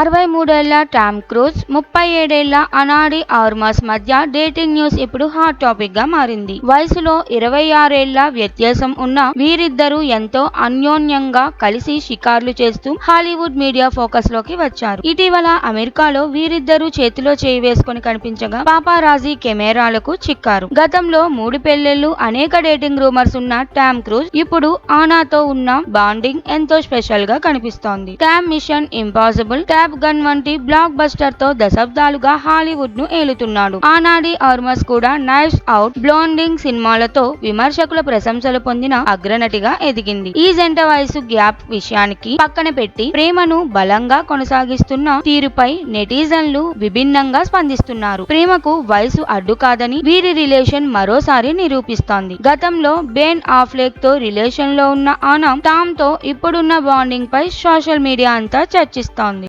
అరవై మూడేళ్ళ Tom Cruise ముప్పై ఏడేళ్ళ అనాడి ఆర్మాస్ మధ్య డేటింగ్ న్యూస్ ఇప్పుడు హాట్ టాపిక్గా మారింది. వయసులో ఇరవై ఆరేళ్ళ వ్యత్యాసం ఉన్న వీరిద్దరూ ఎంతో అన్యోన్యంగా కలిసి షికార్లు చేస్తూ హాలీవుడ్ మీడియా ఫోకస్లోకి వచ్చారు. ఇటీవల అమెరికాలో వీరిద్దరూ చేతిలో చేయి వేసుకుని కనిపించగా పాపారాజీ కెమెరాలకు చిక్కారు. గతంలో మూడు పెళ్ళిళ్ళు అనేక డేటింగ్ రూమర్స్ ఉన్న టామ్ క్రూజ్ ఇప్పుడు ఆనాతో ఉన్న బాండింగ్ ఎంతో స్పెషల్గా కనిపిస్తోంది. Tom mission impossible top gun వంటి బ్లాక్ బస్టర్తో దశాబ్దాలుగా హాలీవుడ్ను ఏలుతున్నాడు. ఆనాడి ఆర్మస్ కూడా నైఫ్స్ అవుట్ బ్లాండింగ్ సినిమాలతో విమర్శకుల ప్రశంసలు పొందిన అగ్రనటిగా ఎదిగింది. ఈ జంట వయసు గ్యాప్ విషయానికి పక్కన పెట్టి ప్రేమను బలంగా కొనసాగిస్తున్న తీరుపై నెటిజన్లు విభిన్నంగా స్పందిస్తున్నారు. ప్రేమకు వయసు అడ్డు కాదని వీరి రిలేషన్ మరోసారి నిరూపిస్తోంది. గతంలో బేన్ ఆఫ్లెక్తో రిలేషన్లో ఉన్న ఆనా టామ్తో ఇప్పుడున్న బాండింగ్ పై సోషల్ మీడియా అంతా చర్చిస్తోంది.